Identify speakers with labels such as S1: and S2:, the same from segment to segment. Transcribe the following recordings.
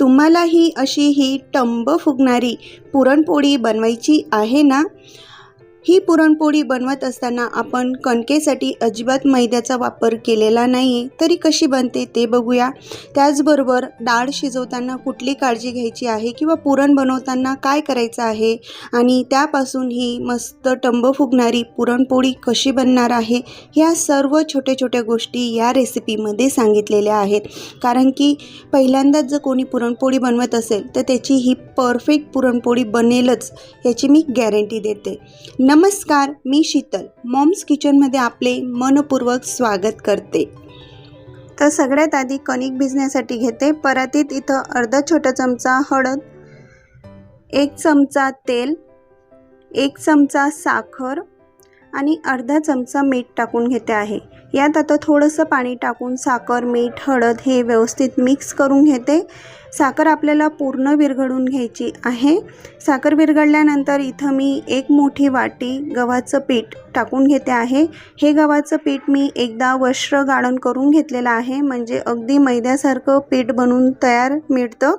S1: तुम्हालाही अशी ही टंब फुगणारी पुरणपोळी बनवायची आहे ना? ही पुरणपोळी बनवत असताना आपण कणकेसाठी अजिबात मैद्याचा वापर केलेला नाही. आहे तरी कशी बनते ते बघूया. त्याचबरोबर डाळ शिजवताना कुठली काळजी घ्यायची आहे किंवा पुरण बनवताना काय करायचं आहे आणि त्यापासून ही मस्त टंब फुगणारी पुरणपोळी कशी बनणार आहे ह्या सर्व छोट्या छोट्या गोष्टी या रेसिपीमध्ये सांगितलेल्या आहेत. कारण की पहिल्यांदाच जर कोणी पुरणपोळी बनवत असेल तर त्याची ही परफेक्ट पुरणपोळी बनेलच याची मी गॅरंटी देते. नमस्कार मी शीतल. मॉम्स किचनमध्ये आपले मनपूर्वक स्वागत करते. तर सगळ्यात आधी कणिक भिजण्यासाठी घेते. परातीत इथं अर्धा छोटा चमचा हळद एक चमचा तेल एक चमचा साखर आणि अर्धा चमचा मीठ टाकून घेते आहे. यात आता थोडंसं पाणी टाकून साखर मीठ हळद हे व्यवस्थित मिक्स करून घेते. साखर आपल्याला पूर्ण विरघळून घ्यायची आहे. साखर विरघळल्यानंतर इथं मी एक मोठी वाटी गव्हाचं पीठ टाकून घेते आहे. हे गव्हाचं पीठ मी एकदा वस्त्र गाळण करून घेतलेलं आहे. म्हणजे अगदी मैद्यासारखं पीठ बनवून तयार मिळतं.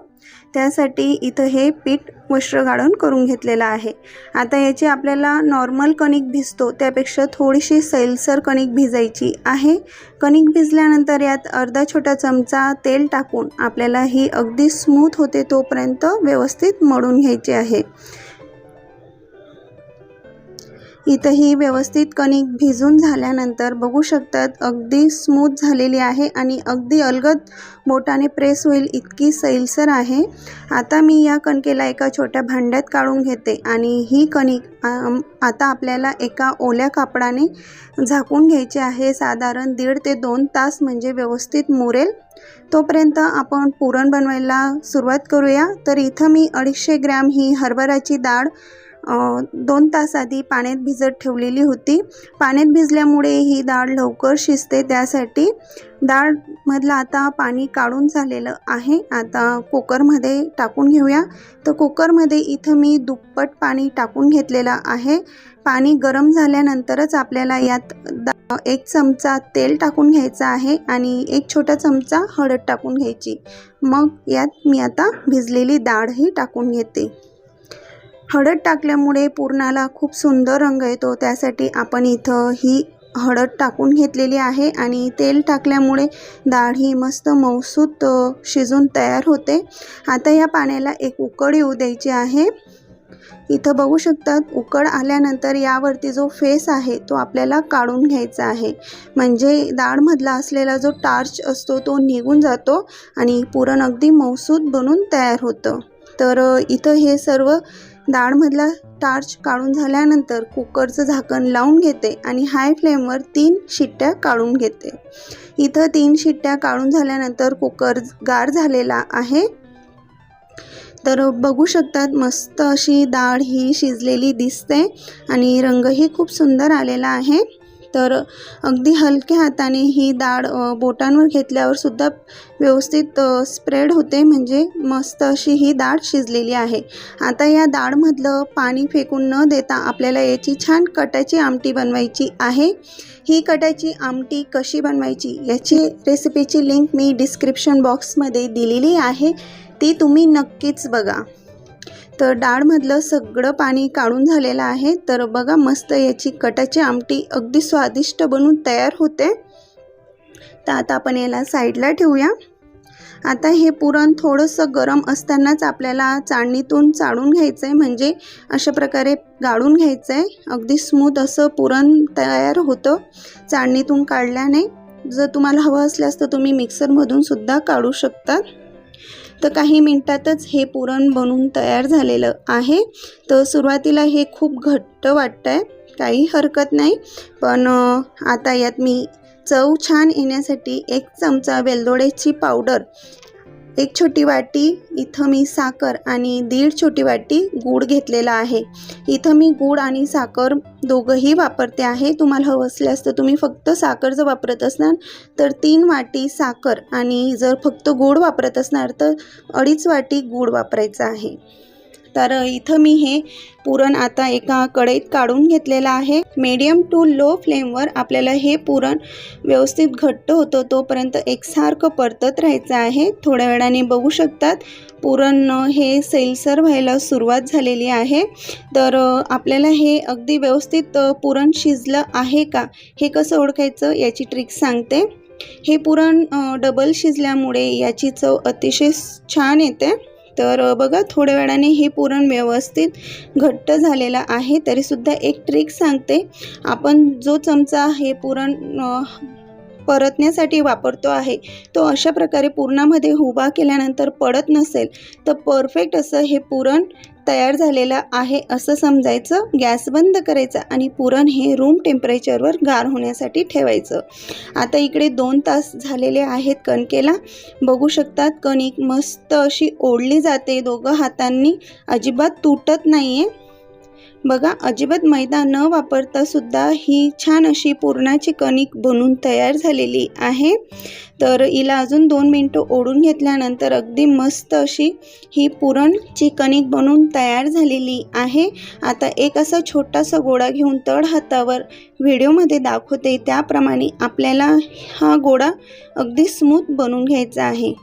S1: त्यासाठी इथं हे पीठ वस्त्र गाळण करून घेतलेलं आहे. आता याची आपल्याला नॉर्मल कणिक भिजतो त्यापेक्षा थोडीशी सैलसर कणिक भिजायची आहे. कणिक भिजल्यानंतर यात अर्धा छोटा चमचा तेल टाकून आपल्याला ही अगदी स्मूथ होते तोपर्यंत व्यवस्थित मळून घ्यायची आहे. इथं ही व्यवस्थित कणिक भिजून झाल्यानंतर बघू शकतात अगदी स्मूथ झालेली आहे आणि अगदी अलगद बोटाने प्रेस होईल इतकी सैलसर आहे. आता मी या कणकेला एका छोट्या भांड्यात काढून घेते आणि ही कणिक आता आपल्याला एका ओल्या कापडाने झाकून घ्यायची आहे. साधारण दीड ते दोन तास म्हणजे व्यवस्थित मुरेल. तोपर्यंत आपण पुरण बनवायला सुरुवात करूया. तर इथं मी अडीचशे ग्रॅम ही हरभऱ्याची डाळ दोन तास आधी पाण्यात भिजत ठेवलेली होती. पाण्यात भिजल्यामुळे ही डाळ लवकर शिजते. त्यासाठी डाळमधलं आता पाणी काढून झालेलं आहे. आता कुकरमध्ये टाकून घेऊया. तर कुकरमध्ये इथं मी दुप्पट पाणी टाकून घेतलेलं आहे. पाणी गरम झाल्यानंतरच आपल्याला यात दा एक चमचा तेल टाकून घ्यायचं आहे आणि एक छोटा चमचा हळद टाकून घ्यायची. मग यात मी आता भिजलेली डाळही टाकून घेते. हळद टाकल्यामुळे पुरणाला खूप सुंदर रंग येतो. त्यासाठी आपण इथं ही हळद टाकून घेतलेली आहे आणि तेल टाकल्यामुळे डाळ ही मस्त मौसूत शिजून तयार होते. आता या पाण्याला एक उकड येऊ द्यायची आहे. इथं बघू शकतात उकड आल्यानंतर यावरती जो फेस आहे तो आपल्याला काढून घ्यायचा आहे. म्हणजे डाळमधला असलेला जो टार्च असतो तो निघून जातो आणि पुरण अगदी मौसूद बनून तयार होतं. तर इथं हे सर्व डाळमधला टार्च काढून झाल्यानंतर कुकरचं झाकण लावून घेते आणि हाय फ्लेमवर तीन शिट्ट्या काढून घेते. इथं तीन शिट्ट्या काढून झाल्यानंतर कुकर गार झालेला आहे. तर बघू शकतात मस्त अशी डाळ ही शिजलेली दिसते आणि रंगही खूप सुंदर आलेला आहे. तर अगदी हलक्या हाताने ही डाळ बोटांवर घेतल्यावर सुद्धा व्यवस्थित स्प्रेड होते. म्हणजे मस्त अशी ही डाळ शिजलेली आहे. आता या डाळमधलं पाणी फेकून न देता आपल्याला याची छान कटाची आमटी बनवायची आहे. ही कटाची आमटी कशी बनवायची याची रेसिपीची लिंक मी डिस्क्रिप्शन बॉक्समध्ये दिलेली आहे. ती तुम्ही नक्कीच बघा. तर डाळमधलं सगळं पाणी काढून झालेलं आहे. तर बघा मस्त याची कटाची आमटी अगदी स्वादिष्ट बनून तयार होते. तर आता आपण याला साईडला ठेवूया. आता हे पुरण थोडंसं गरम असतानाच आपल्याला चाळणीतून चाळून घ्यायचं आहे म्हणजे अशा प्रकारे गाळून घ्यायचं आहे अगदी स्मूथ असं पुरण तयार होतं चाळणीतून काढल्याने. जर तुम्हाला हवं असल्यास तर तुम्ही मिक्सरमधून सुद्धा काढू शकता तर काही मिनटातच हे पुरण बनून तयार झालेलं आहे. तर सुरुवातीला हे खूप घट्ट वाटतं आहे काही हरकत नाही. पण आता यात मी चव छान येण्यासाठी एक चमचा वेलदोड्याची पावडर एक छोटी वाटी इथं मी साखर आणि दीड छोटी वाटी गूळ घेतलेला आहे. इथं मी गूळ आणि साखर दोघंही वापरते आहे. तुम्हाला हवं असल्यास तर तुम्ही फक्त साखर जर वापरत असणार तर तीन वाटी साखर आणि जर फक्त गूळ वापरत असणार तर अडीच वाटी गूळ वापरायचा आहे. तर इथं मी हे पुरण आता एका कढईत काढून घेतलेलं आहे. मीडियम टू लो फ्लेमवर आपल्याला हे पुरण व्यवस्थित घट्ट होतं तोपर्यंत एकसारखं परतत राहायचं आहे. थोड्या वेळाने बघू शकतात पुरण हे सैलसर व्हायला सुरुवात झालेली आहे. तर आपल्याला हे अगदी व्यवस्थित पुरण शिजलं आहे का हे कसं ओळखायचं याची ट्रिक सांगते. हे पुरण डबल शिजल्यामुळे याची चव अतिशय छान येते. तर बघा थोड्या वेळाने हे पुरण व्यवस्थित घट्ट झालेलं आहे तरीसुद्धा एक ट्रिक सांगते. आपण जो चमचा हे पुरण परतण्यासाठी वापरतो आहे तो अशा प्रकारे पुरणामध्ये उभा केल्यानंतर पडत नसेल तर परफेक्ट असं हे पुरण तयार झालेलं आहे असं समजायचं. गॅस बंद करायचा आणि पुरण हे रूम टेम्परेचरवर गार होण्यासाठी ठेवायचं. आता इकडे दोन तास झालेले आहेत कणकेला. बघू शकतात कणिक मस्त अशी ओढली जाते दोघं हातांनी. अजिबात तुटत नाही आहे बघा अजिबात मैदा न वापरता सुद्धा ही छान अशी पुरणाची कणिक बनून तयार झालेली आहे. तर हिला अजून दोन मिनटं ओढून घेतल्यानंतर अगदी मस्त अशी ही पुरणची कणिक बनून तयार झालेली आहे. आता एक असा छोटासा गोळा घेऊन तळ हातावर व्हिडिओमध्ये दाखवते. त्याप्रमाणे आपल्याला हा गोळा अगदी स्मूथ बनवून घ्यायचा आहे.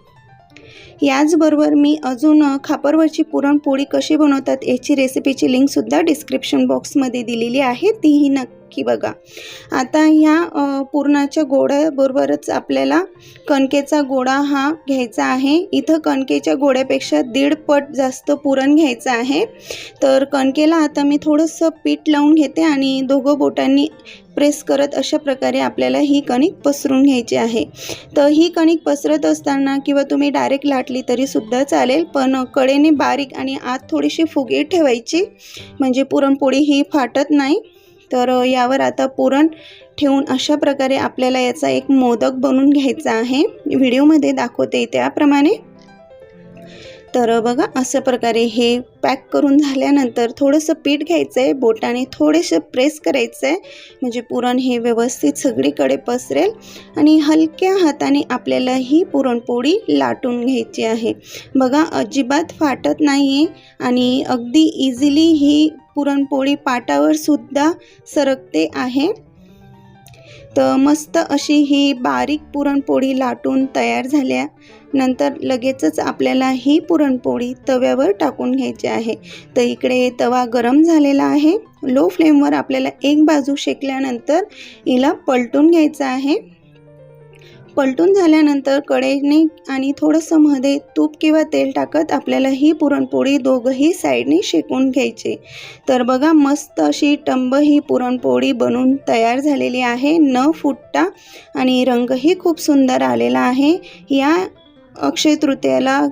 S1: याचबरोबर मी अजून खापरवरची पुरणपोळी कशी बनवतात याची रेसिपीची लिंकसुद्धा डिस्क्रिप्शन बॉक्समध्ये दिलेली आहे. तीही नक्की बघा. आता ह्या पुरणाच्या गोळ्याबरोबरच आपल्याला कणकेचा गोळा हा घ्यायचा आहे. इथं कणकेच्या गोळ्यापेक्षा दीड पट जास्त पुरण घ्यायचं आहे. तर कणकेला आता मी थोडंसं पीठ लावून घेते आणि दोघं बोटांनी प्रेस करत अशा प्रकारे आपल्याला ही कणिक पसरून घ्यायची आहे. तर ही कणिक पसरत असताना किंवा तुम्ही डायरेक्ट लाटली तरीसुद्धा चालेल पण कडेने बारीक आणि आत थोडीशी फुगी ठेवायची. म्हणजे पुरणपोळी ही फाटत नाही. तर यावर आता पुरण ठेवून अशा प्रकारे आपल्याला याचा एक मोदक बनवून घ्यायचा आहे. व्हिडिओमध्ये दाखवते त्याप्रमाणे. तर बघा अशा प्रकारे हे पॅक करून झाल्यानंतर थोडंसं पीठ घ्यायचं आहे बोटाने थोडेसे प्रेस करायचं आहे म्हणजे पुरण हे व्यवस्थित सगळीकडे पसरेल आणि हलक्या हाताने आपल्याला ही पुरणपोळी लाटून घ्यायची आहे. बघा अजिबात फाटत नाही आहे आणि अगदी इझिली ही पुरणपोळी पाटावर सुद्धा सरकते आहे. तर मस्त अशी ही बारीक पुरणपोळी लाटून तयार झाल्या. नंतर लगेचच आपल्याला ही पुरणपोळी तव्यावर टाकून घ्यायची आहे. तर इकडे तवा गरम झालेला आहे. लो फ्लेमवर आपल्याला एक बाजू शेकल्यानंतर हिला पलटून घ्यायचं आहे. पलटून झाल्यानंतर कढईने आणि थोडंसं मध्ये तूप किंवा तेल टाकत आपल्याला ही पुरणपोळी दोघंही साईडने शेकून घ्यायचे. तर बघा मस्त अशी टंब ही पुरणपोळी बनून तयार झालेली आहे. न फुटता आणि रंगही खूप सुंदर आलेला आहे. या अक्षय तृतीयाला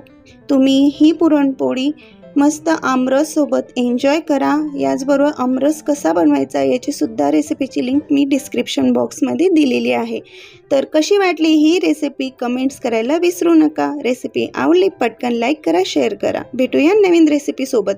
S1: तुम्ही ही पुरणपोळी मस्त आमरससोबत एन्जॉय करा. याचबरोबर आमरस कसा बनवायचा याचीसुद्धा रेसिपीची लिंक मी डिस्क्रिप्शन बॉक्समध्ये दिलेली आहे. तर कशी वाटली ही रेसिपी कमेंट्स करायला विसरू नका. रेसिपी आवडली पटकन लाईक करा शेअर करा. भेटूया नवीन रेसिपीसोबत